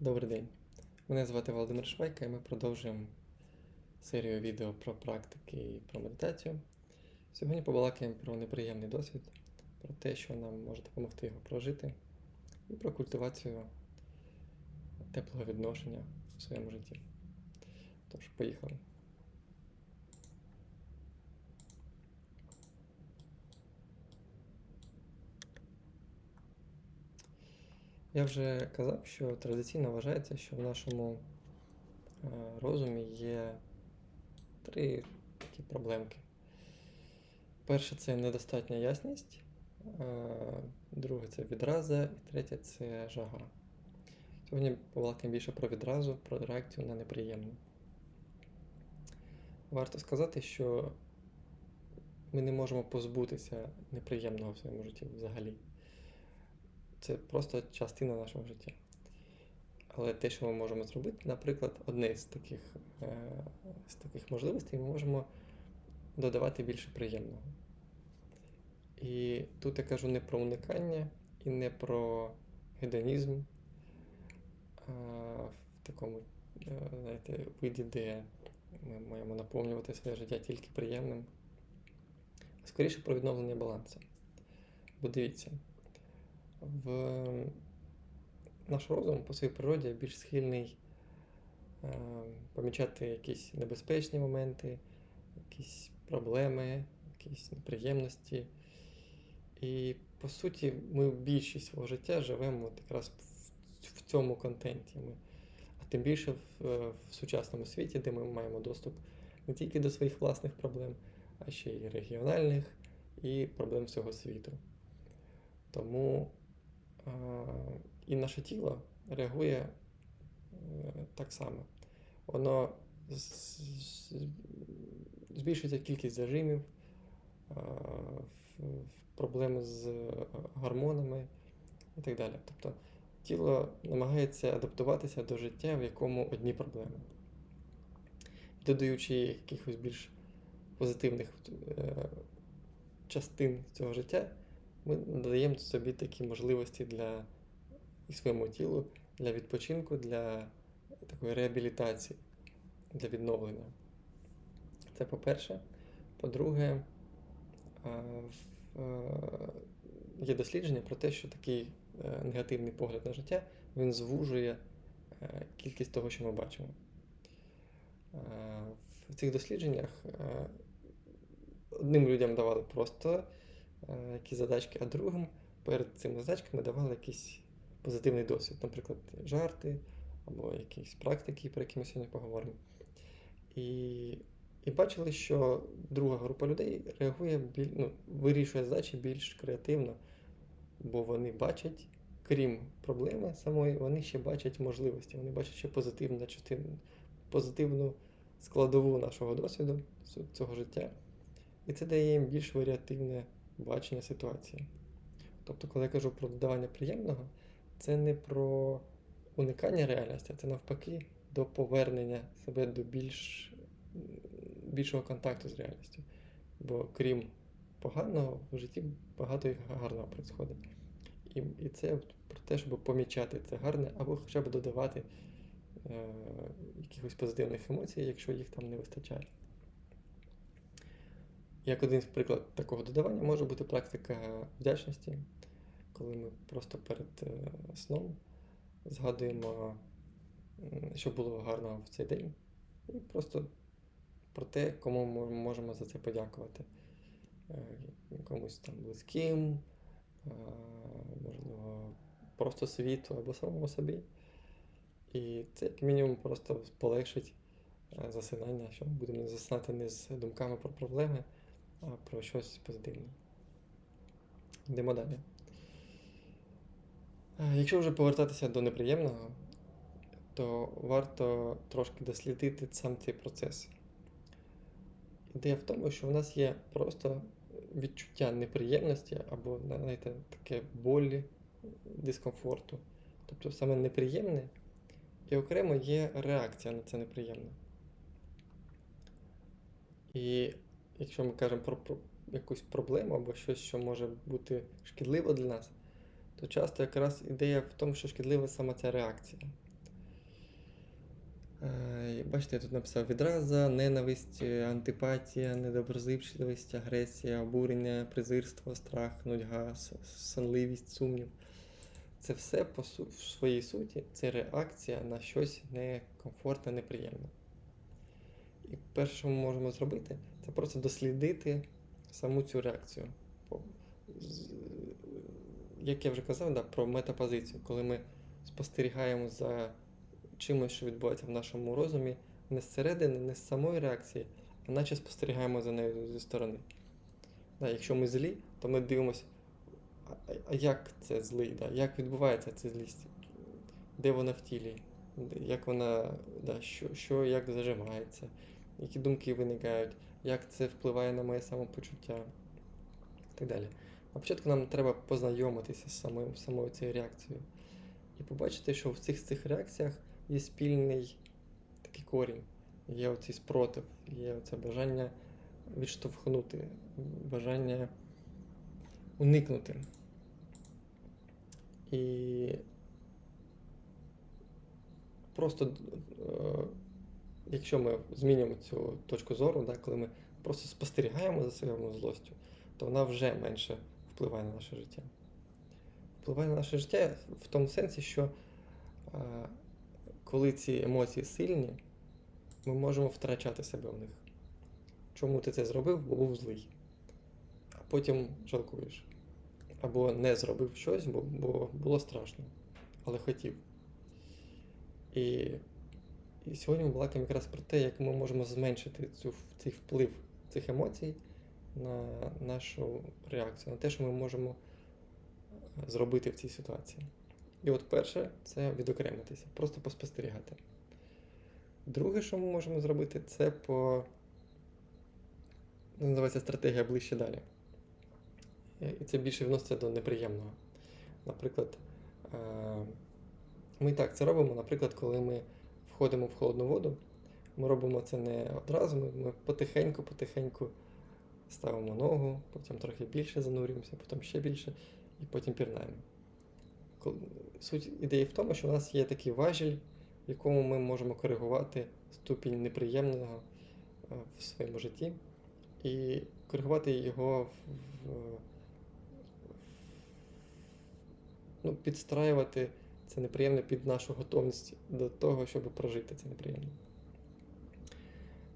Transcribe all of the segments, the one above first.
Добрий день. Мене звати Володимир Швайка, і ми продовжуємо серію відео про практики і про медитацію. Сьогодні побалакаємо про неприємний досвід, про те, що нам може допомогти його прожити, і про культивацію теплого відношення в своєму житті. Тож, поїхали. Я вже казав, що традиційно вважається, що в нашому е, розумі є три такі проблемки. Перше це недостатня ясність, е, друге це відраза, і третє це жага. Сьогодні побалакаємо більше про відразу, про реакцію на неприємне. Варто сказати, що ми не можемо позбутися неприємного в своєму житті взагалі. Це просто частина нашого життя. Але те, що ми можемо зробити, наприклад, одне з таких, е, з таких можливостей, ми можемо додавати більше приємного. І тут я кажу не про уникання і не про гедонізм а, в такому е, знаєте, виді, де ми маємо наповнювати своє життя тільки приємним, скоріше про відновлення балансу. Бо дивіться, в наш розум по своїй природі більш схильний е, помічати якісь небезпечні моменти, якісь проблеми, якісь неприємності. І по суті, ми більшість свого життя живемо от якраз в, цьому контенті. Ми, а тим більше в, е, в сучасному світі, де ми маємо доступ не тільки до своїх власних проблем, а ще й регіональних і проблем всього світу. Тому і наше тіло реагує е, так само. Воно збільшується кількість зажимів, проблеми з е, гормонами і так далі. Тобто тіло намагається адаптуватися до життя, в якому одні проблеми. Додаючи якихось більш позитивних е, частин цього життя, ми надаємо собі такі можливості для і своєму тілу для відпочинку, для такої реабілітації, для відновлення. Це по-перше. По-друге, в- е, є дослідження про те, що такий е, негативний погляд на життя він звужує е, кількість того, що ми бачимо. Е, В цих дослідженнях е, одним людям давали просто е, якісь задачки, а другим перед цими задачками давали якийсь позитивний досвід, наприклад, жарти або якісь практики, про які ми сьогодні поговоримо. І, і бачили, що друга група людей реагує біль, ну, вирішує задачі більш креативно, бо вони бачать, крім проблеми самої, вони ще бачать можливості, вони бачать ще позитивну частину, позитивну складову нашого досвіду цього життя. І це дає їм більш варіативне бачення ситуації. Тобто, коли я кажу про додавання приємного, це не про уникання реальності, а це навпаки до повернення себе до більш, більшого контакту з реальністю. Бо крім поганого, в житті багато і гарного происходить. І, і це про те, щоб помічати це гарне, або хоча б додавати е, якихось позитивних емоцій, якщо їх там не вистачає. Як один з приклад такого додавання може бути практика вдячності, коли ми просто перед е, сном згадуємо, що було гарного в цей день, і просто про те, кому ми можемо за це подякувати. Е, Комусь там близьким, е, можливо, просто світу або самому собі. І це як мінімум просто полегшить засинання, що ми будемо засинати не з думками про проблеми, а про щось позитивне. Йдемо далі. Якщо вже повертатися до неприємного, то варто трошки дослідити сам цей процес. Ідея в тому, що в нас є просто відчуття неприємності або знаєте, таке болі, дискомфорту. Тобто саме неприємне, і окремо є реакція на це неприємне. І якщо ми кажемо про, про якусь проблему або щось, що може бути шкідливо для нас, то часто якраз ідея в тому, що шкідлива саме ця реакція. Е, Бачите, я тут написав відраза, ненависть, е, антипатія, недоброзичливість, агресія, обурення, презирство, страх, нудьга, сонливість, сумнів. Це все по в своїй суті це реакція на щось некомфортне, неприємне. І перше, що ми можемо зробити, це просто дослідити саму цю реакцію. Як я вже казав, да, про метапозицію, коли ми спостерігаємо за чимось, що відбувається в нашому розумі, не зсередини, не з самої реакції, а наче спостерігаємо за нею зі сторони. Да, якщо ми злі, то ми дивимося, як це злий, да, як відбувається ця злість, де вона в тілі, як вона, да, що, що як заживається, які думки виникають, як це впливає на моє самопочуття і так далі. А спочатку нам треба познайомитися з самою, самою цією реакцією і побачити, що в цих цих реакціях є спільний такий корінь, є оцей спротив, є оце бажання відштовхнути, бажання уникнути. І просто, е, якщо ми змінюємо цю точку зору, да, коли ми просто спостерігаємо за своєю злостю, то вона вже менше впливає на наше життя. Впливає на наше життя в тому сенсі, що е, коли ці емоції сильні, ми можемо втрачати себе в них. Чому ти це зробив, бо був злий, а потім жалкуєш. Або не зробив щось, бо, бо було страшно, але хотів. І, і сьогодні ми балакаємо якраз про те, як ми можемо зменшити цю, цей вплив цих емоцій на нашу реакцію, на те, що ми можемо е, зробити в цій ситуації. І от перше це відокремитися, просто поспостерігати. Друге, що ми можемо зробити, це по. ну, Називається стратегія ближче далі. Е, І це більше відноситься до неприємного. Наприклад, е, ми так це робимо, наприклад, коли ми входимо в холодну воду, ми робимо це не одразу, ми, потихеньку-потихеньку ставимо ногу, потім трохи більше занурюємося, потім ще більше, і потім пірнаємо. Суть ідеї в тому, що у нас є такий важіль, в якому ми можемо коригувати ступінь неприємного е, в своєму житті, і коригувати його в, в ну, підстраювати це неприємне під нашу готовність до того, щоб прожити це неприємне.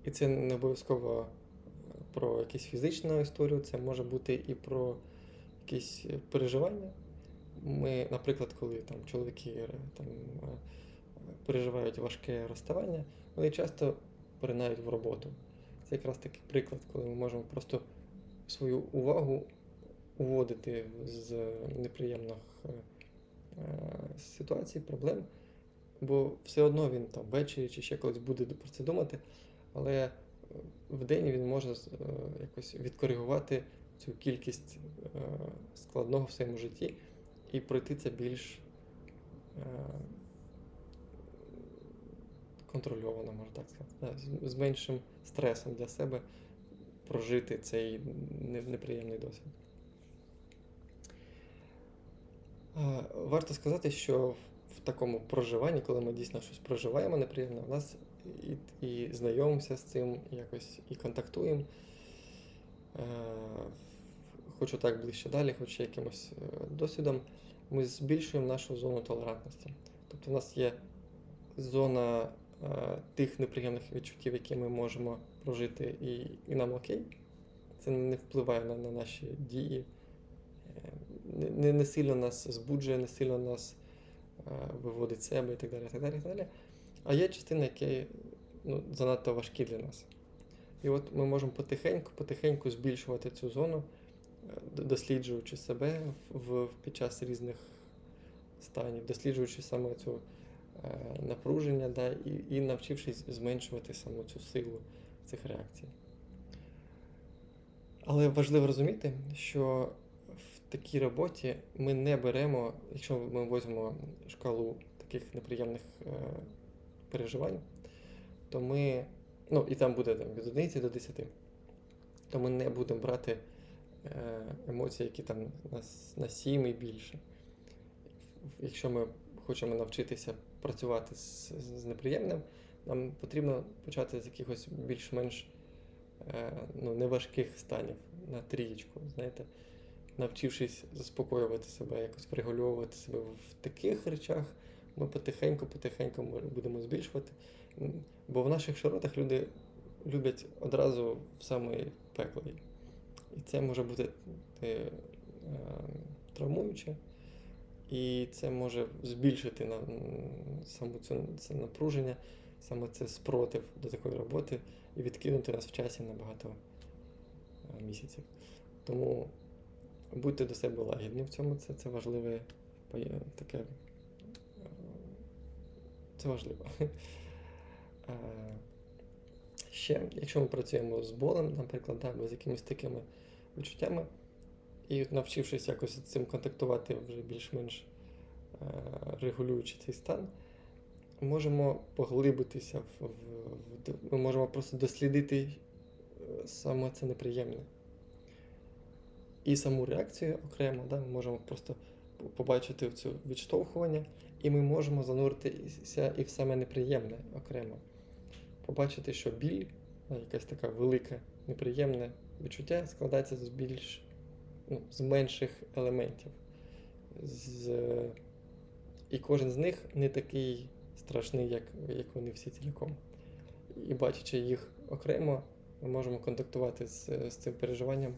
І це не обов'язково е, про якусь фізичну історію, це може бути і про якісь переживання. Ми, наприклад, коли там чоловіки е, там, е, переживають важке розставання, вони часто поринають в роботу. Це якраз такий приклад, коли ми можемо просто свою увагу уводити з неприємних ситуацій, проблем, бо все одно він там ввечері чи ще колись буде про це думати, але е, вдень він може е, якось відкоригувати цю кількість е, складного в своєму житті і пройти це більш е, контрольовано, можна так сказати, з меншим стресом для себе прожити цей неприємний досвід. Е, Варто сказати, що в такому проживанні, коли ми дійсно щось проживаємо неприємне, у нас і, і знайомимося з цим, якось і контактуємо. Е, Хочу так ближче далі, хоч якимось е, досвідом, ми збільшуємо нашу зону толерантності. Тобто, у нас є зона е, тих неприємних відчуттів, які ми можемо прожити, і, і нам окей. Це не впливає на, на наші дії, не, не, сильно нас збуджує, не сильно нас е, виводить себе і так далі. Так далі, так далі. А є частини, які ну, занадто важкі для нас. І от ми можемо потихеньку, потихеньку збільшувати цю зону, е, досліджуючи себе в, під час різних станів, досліджуючи саме цю е, напруження, да, і, і навчившись зменшувати саму цю силу цих реакцій. Але важливо розуміти, що такій роботі ми не беремо, якщо ми візьмемо шкалу таких неприємних е, переживань, то ми, ну і там буде там, від 1 до 10, то ми не будемо брати е, емоції, які там на, на 7 і більше. Якщо ми хочемо навчитися працювати з, з неприємним, нам потрібно почати з якихось більш-менш е, ну, неважких станів на трієчку, знаєте, навчившись заспокоювати себе, якось врегульовувати себе в таких речах, ми потихеньку-потихеньку будемо збільшувати. Бо в наших широтах люди люблять одразу в самий пекло. І це може бути е, травмуюче, і це може збільшити на, саму цю, це напруження, саме це спротив до такої роботи і відкинути нас в часі на багато е, місяців. Тому будьте до себе лагідні в цьому, це, це важливе таке. е, Це важливо. Е, Ще, якщо ми працюємо з болем, наприклад, да, або з якимись такими відчуттями, і навчившись якось з цим контактувати вже більш-менш е, регулюючи цей стан, можемо поглибитися в, в, в ми можемо просто дослідити саме це неприємне. І саму реакцію окремо, да, ми можемо просто по- побачити цю відштовхування, і ми можемо зануритися і в саме неприємне окремо. Побачити, що біль, якась така велика неприємне відчуття складається з більш ну, з менших елементів. З... І кожен з них не такий страшний, як, як вони всі цілком. І бачачи їх окремо, ми можемо контактувати з, з цим переживанням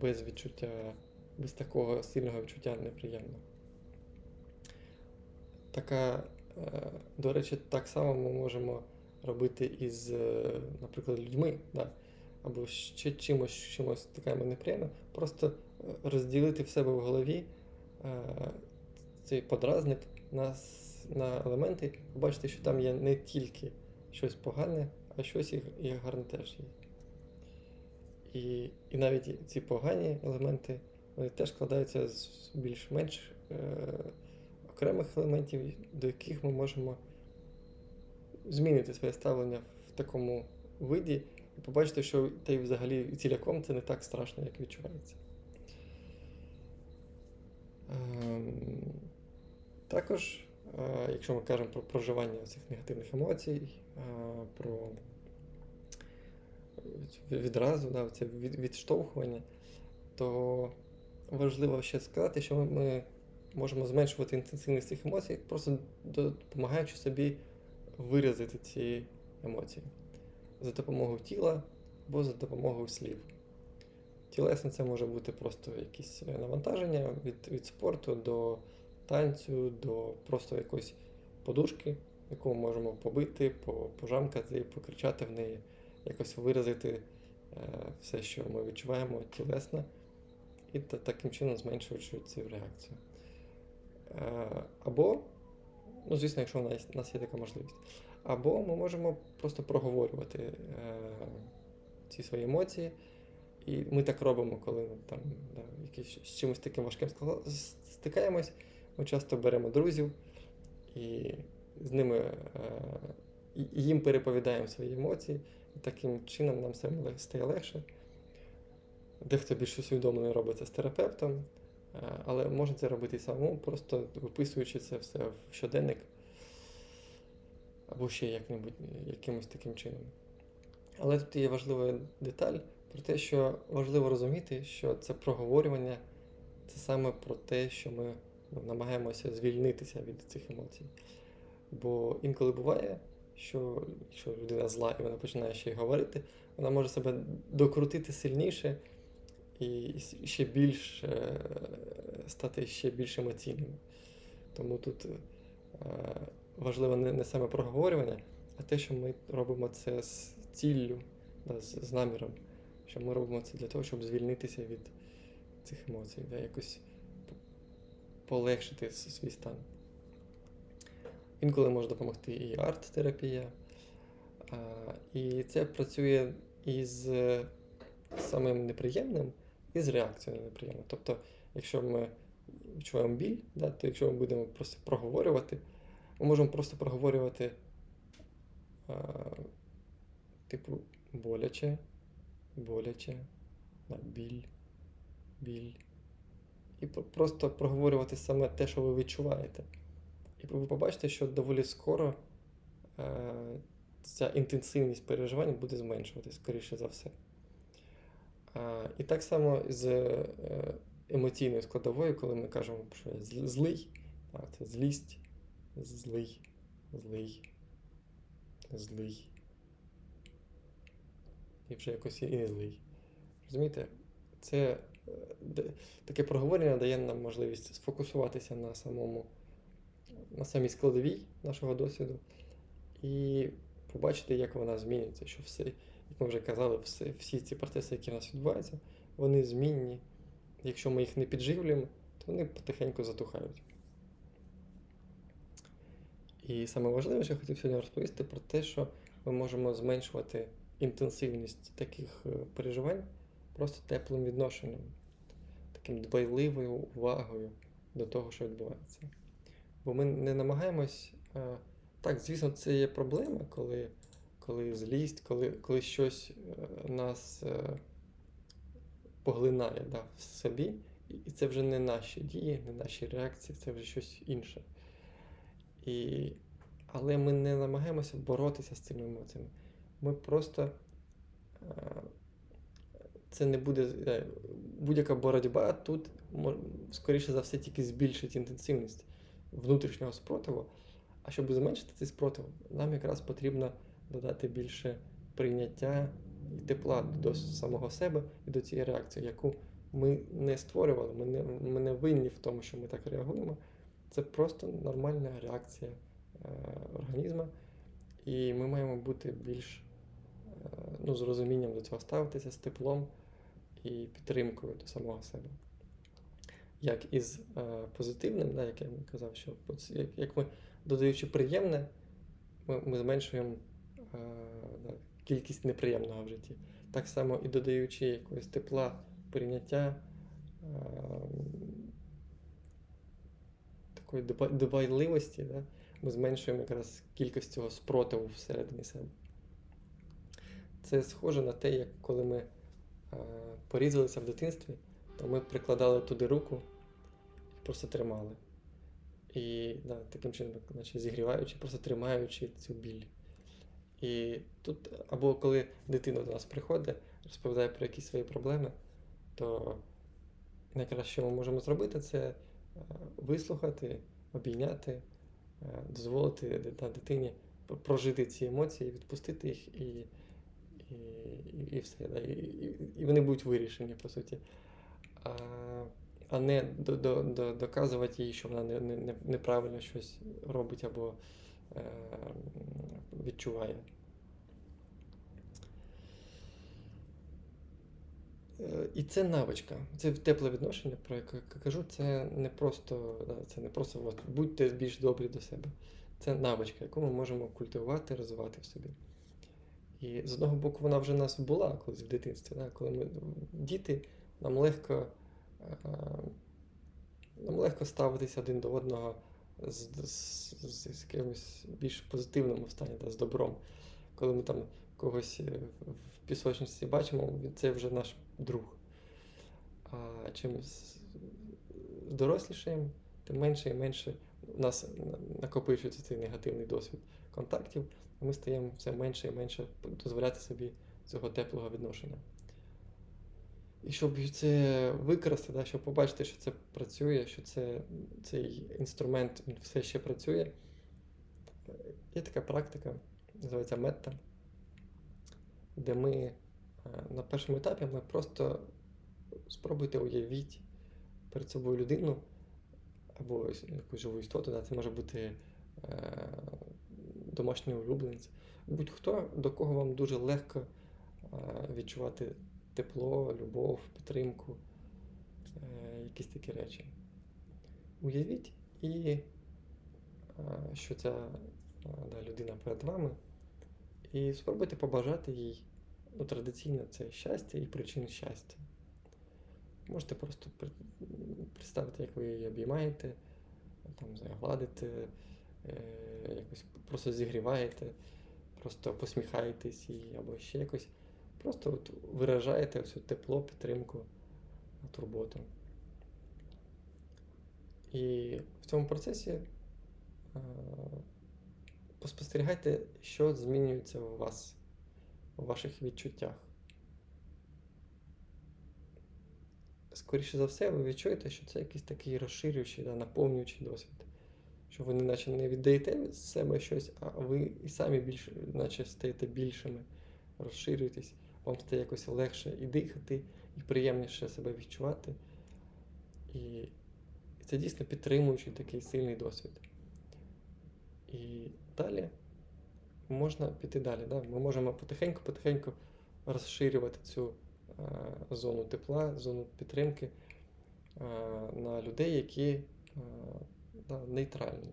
без відчуття, без такого сильного відчуття неприємного. Така, е, до речі, так само ми можемо робити із, е, наприклад, людьми, да? або ще чимось, чимось стикаємо неприємно, просто е, розділити в себе в голові цей подразник на, на елементи, побачити, що там є не тільки щось погане, а щось і гарне теж є. І, і навіть ці погані елементи вони теж складаються з більш-менш е, окремих елементів, до яких ми можемо змінити своє ставлення в такому виді і побачити, що та й взагалі ціляком це не так страшно, як відчувається. Ем, Також, е, якщо ми кажемо про проживання цих негативних емоцій, е, про відразу, да, це від- відштовхування, то важливо ще сказати, що ми- можемо зменшувати інтенсивність цих емоцій, просто допомагаючи собі виразити ці емоції за допомогою тіла або за допомогою слів. Тілесно це може бути просто якісь е, навантаження від, від спорту до танцю, до просто якоїсь подушки, яку ми можемо побити, по- пожамкати, покричати в неї, якось виразити е, все, що ми відчуваємо тілесно, і таким чином зменшуючи цю реакцію. Е, або, ну, звісно, якщо у нас, є така можливість. Або ми можемо просто проговорювати е, ці свої емоції. І ми так робимо, коли там да, якісь, з чимось таким важким стикаємось. Ми часто беремо друзів і з ними е, їм переповідаємо свої емоції, і таким чином нам ле- стає легше. Дехто більш усвідомлено робить це з терапевтом, е, але можна це робити і самому, просто виписуючи це все в щоденник або ще як-небудь, якимось таким чином. Але тут є важлива деталь про те, що важливо розуміти, що це проговорювання це саме про те, що ми намагаємося звільнитися від цих емоцій. Бо інколи буває, що якщо людина зла і вона починає ще й говорити, вона може себе докрутити сильніше і ще більш е, стати ще більш емоційним. Тому тут е, важливо не, саме проговорювання, а те, що ми робимо це з ціллю, з, наміром, що ми робимо це для того, щоб звільнитися від цих емоцій, якось полегшити свій стан. Інколи може допомогти і арт-терапія, і це працює із самим неприємним, і з реакцією на неприємне. Тобто, якщо ми відчуваємо біль, да, то якщо ми будемо просто проговорювати, ми можемо просто проговорювати, типу, боляче, боляче, да, біль, біль. І просто проговорювати саме те, що ви відчуваєте. І ви побачите, що доволі скоро е, ця інтенсивність переживань буде зменшуватися, скоріше за все. А, і так само з е, емоційною складовою, коли ми кажемо, що я злий, це злість, злий, злий, злий. І вже якось і не злий. Розумієте? Це е, таке проговорення дає нам можливість сфокусуватися на самому, на самій складовій нашого досвіду і побачити, як вона змінюється, що все, як ми вже казали, все, всі ці процеси, які в нас відбуваються, вони змінні. Якщо ми їх не підживлюємо, то вони потихеньку затухають. І саме важливе, що я хотів сьогодні розповісти про те, що ми можемо зменшувати інтенсивність таких е, переживань просто теплим відношенням, таким дбайливою увагою до того, що відбувається. Бо ми не намагаємось. е, Так, звісно, це є проблема, коли, коли злість, коли, коли щось е, нас е, поглинає да, в собі, і це вже не наші дії, не наші реакції, це вже щось інше. І... Але ми не намагаємося боротися з цими емоціями. Ми просто. Це не буде. Будь-яка боротьба тут, скоріше за все, тільки збільшить інтенсивність внутрішнього спротиву. А щоб зменшити цей спротив, нам якраз потрібно додати більше прийняття і тепла до самого себе і до цієї реакції, яку ми не створювали, ми не, ми не винні в тому, що ми так реагуємо. Це просто нормальна реакція е, організму, і ми маємо бути більш е, ну, з розумінням до цього ставитися, з теплом і підтримкою до самого себе. Як із е, позитивним, да, як я казав, що як, ми додаючи приємне, ми, ми зменшуємо е, да, кількість неприємного в житті. Так само і додаючи якогось тепла, прийняття, е, такої дбайливості, да, ми зменшуємо якраз кількість цього спротиву всередині себе. Це схоже на те, як коли ми е, порізалися в дитинстві, то ми прикладали туди руку просто тримали. І да, таким чином, наче зігріваючи, просто тримаючи цю біль. І тут, або коли дитина до нас приходить, розповідає про якісь свої проблеми, то найкраще, що ми можемо зробити, це е, вислухати, обійняти, е, дозволити дитині прожити ці емоції, відпустити їх і, і, і, все. Да, і, і вони будуть вирішені, по суті. А, не до, до, до, доказувати їй, що вона не, не, не- неправильно щось робить або е, відчуває. Е, І це навичка, це тепле відношення, про яке я кажу, це не просто, це не просто от, будьте більш добрі до себе. Це навичка, яку ми можемо культивувати, розвивати в собі. І з одного боку, вона вже в нас була колись в дитинстві. Да? Коли ми діти, нам легко, нам легко ставитися один до одного з, з, з, з якимось більш позитивному стані, да, з добром. Коли ми там когось е, в пісочниці бачимо, це вже наш друг. А чим дорослішаємо, тим менше і менше у нас накопичується цей негативний досвід контактів, ми стаємо все менше і менше дозволяти собі цього теплого відношення. І щоб це використати, да, щоб побачити, що це працює, що це, цей інструмент він все ще працює, є така практика, називається метта, де ми е, на першому етапі ми просто спробуйте уявіть перед собою людину або якусь живу істоту, да, це може бути е, домашній улюбленець, будь-хто, до кого вам дуже легко е, відчувати тепло, любов, підтримку, е, якісь такі речі. Уявіть і е, що ця е, да, людина перед вами, і спробуйте побажати їй ну, традиційно це щастя і причин щастя. Можете просто представити, як ви її обіймаєте, там, не знаю, гладите, е, якось просто зігріваєте, просто посміхаєтесь їй або ще якось. Просто от виражаєте все тепло, підтримку, турботу. І в цьому процесі е, поспостерігайте, що змінюється у вас, у ваших відчуттях. Скоріше за все, ви відчуєте, що це якийсь такий розширюючий, да, наповнюючий досвід. Що ви наче не віддаєте з себе щось, а ви і самі більше, наче стаєте більшими, розширюєтесь, вам стає якось легше і дихати, і приємніше себе відчувати. І це дійсно підтримуючий такий сильний досвід. І далі можна піти далі. Да? Ми можемо потихеньку-потихеньку розширювати цю е, зону тепла, зону підтримки е, на людей, які е, да, нейтральні.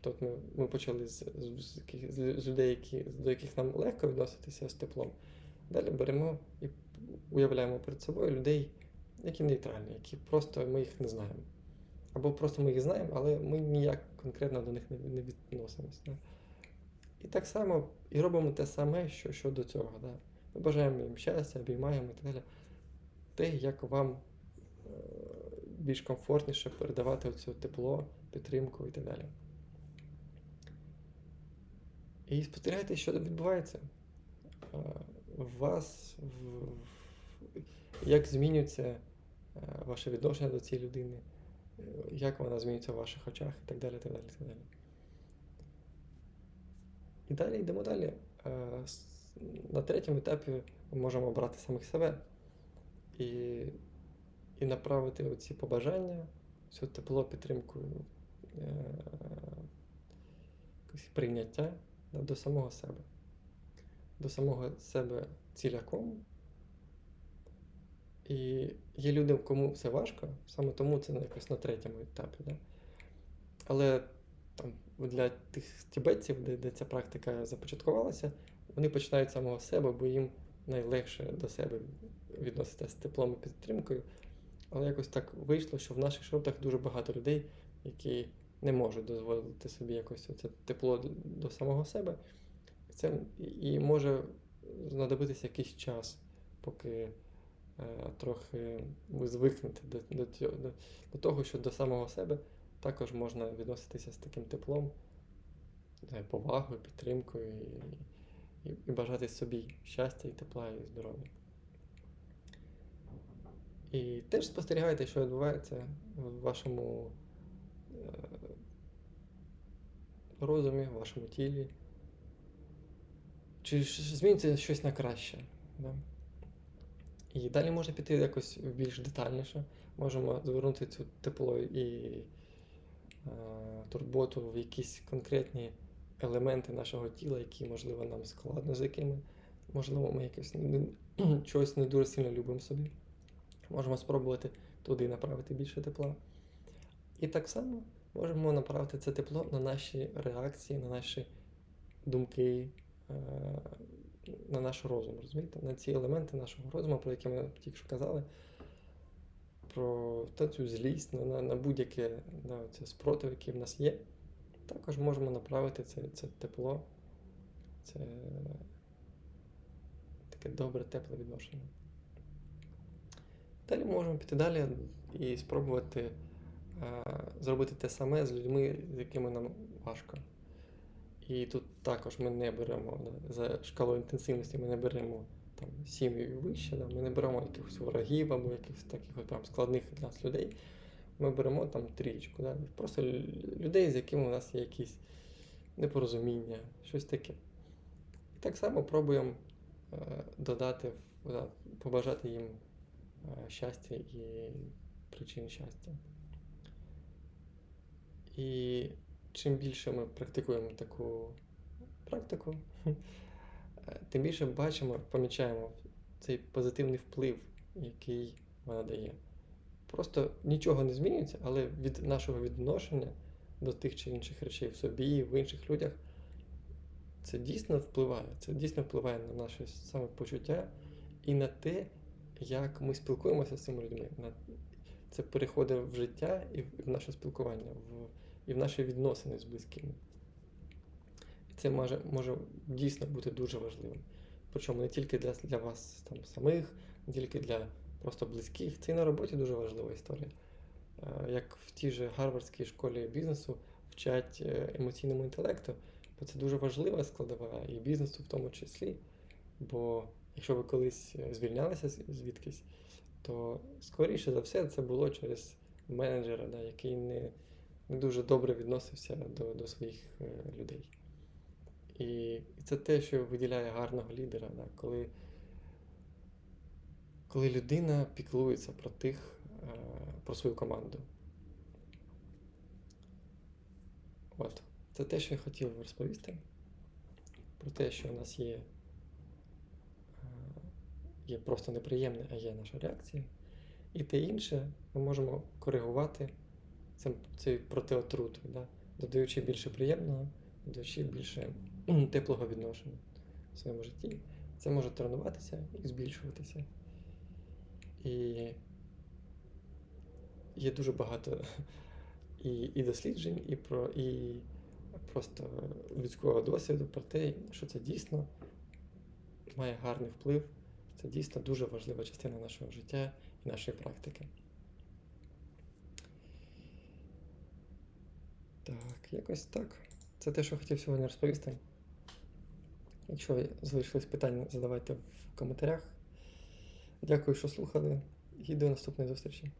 Тобто ми, ми почали з, з, з, з людей, які, до яких нам легко відноситися з теплом. Далі беремо і уявляємо перед собою людей, які нейтральні, які просто ми їх не знаємо. Або просто ми їх знаємо, але ми ніяк конкретно до них не, відносимося. Да? І так само і робимо те саме, що, що до цього. Да? Ми бажаємо їм щастя, обіймаємо і так далі. Те, як вам е, більш комфортніше передавати оце тепло, підтримку і так далі. І спостерігайте, що відбувається. Вас, як змінюється е, ваше відношення до цієї людини, е, як вона змінюється в ваших очах і так далі. Так далі, так далі. І далі йдемо далі. Е, На третьому етапі ми можемо обрати самих себе і, і направити оці побажання, цю тепло, підтримку, прийняття до самого себе. До самого себе ціляком. І є люди, кому це важко, саме тому це якось на третьому етапі. Да? Але там, для тих тібетців, де, де ця практика започаткувалася, вони починають з самого себе, бо їм найлегше до себе відноситися з теплом і підтримкою. Але якось так вийшло, що в наших шортах дуже багато людей, які не можуть дозволити собі якось це тепло до самого себе. Це і- може знадобитися якийсь час, поки е, трохи ви звикнете до, до, до, до того, що до самого себе також можна відноситися з таким теплом, е, повагою, підтримкою і, і, і бажати собі щастя і тепла і здоров'я. І теж спостерігайте, що відбувається в вашому е, розумі, в вашому тілі. Чи зміниться щось на краще? Да? І далі можна піти якось більш детальніше. Можемо звернути цю тепло і е, турботу в якісь конкретні елементи нашого тіла, які, можливо, нам складно, з якими, можливо, ми якось не, чогось не дуже сильно любимо собі. Можемо спробувати туди направити більше тепла. І так само можемо направити це тепло на наші реакції, на наші думки, на наш розум, розумієте? На ці елементи нашого розуму, про які ми тільки що казали, про та цю злість, на, на, будь-яке на спротив, який в нас є. Також можемо направити це, це тепло, це таке добре, тепле відношення. Далі можемо піти далі і спробувати е, зробити те саме з людьми, з якими нам важко. І тут також ми не беремо да, за шкалою інтенсивності, ми не беремо там сім'ю і вище, да, ми не беремо якихось ворогів або якихось таких прям складних для нас людей. Ми беремо там трієчку, да, просто людей, з якими у нас є якісь непорозуміння, щось таке. І так само пробуємо е, додати, да, побажати їм е, щастя і причин щастя. І чим більше ми практикуємо таку практику, е, тим більше бачимо, помічаємо цей позитивний вплив, який вона дає. Просто нічого не змінюється, але від нашого відношення до тих чи інших речей в собі, в інших людях, це дійсно впливає. Це дійсно впливає на наше самопочуття і на те, як ми спілкуємося з цими людьми. Це переходить в життя і в наше спілкування, в... і в наші відносини з близькими. І це може, може дійсно бути дуже важливим. Причому не тільки для, для вас там, самих, не тільки для просто близьких. Це і на роботі дуже важлива історія. Е, Як в тій же Гарвардській школі бізнесу вчать е, емоційному інтелекту, Бо це дуже важлива складова і бізнесу в тому числі. Бо якщо ви колись е, звільнялися звідкись, то скоріше за все це було через менеджера, да, який не, не дуже добре відносився до, до своїх е, людей. І, і це те, що виділяє гарного лідера, да, коли, коли людина піклується про тих, е, про свою команду. От. Це те, що я хотів розповісти. Про те, що у нас є, е, є просто неприємне, а є наша реакція. І те інше ми можемо коригувати цим, цією протиотрутою, да? додаючи більше приємного, додаючи більше теплого відношення в своєму житті. Це може тренуватися і збільшуватися. І є дуже багато і, і досліджень, і про і просто людського досвіду про те, що це дійсно має гарний вплив. Це дійсно дуже важлива частина нашого життя і нашої практики. Так, якось так. Це те, що хотів сьогодні розповісти. Якщо залишились питання, задавайте в коментарях. Дякую, що слухали, і до наступної зустрічі.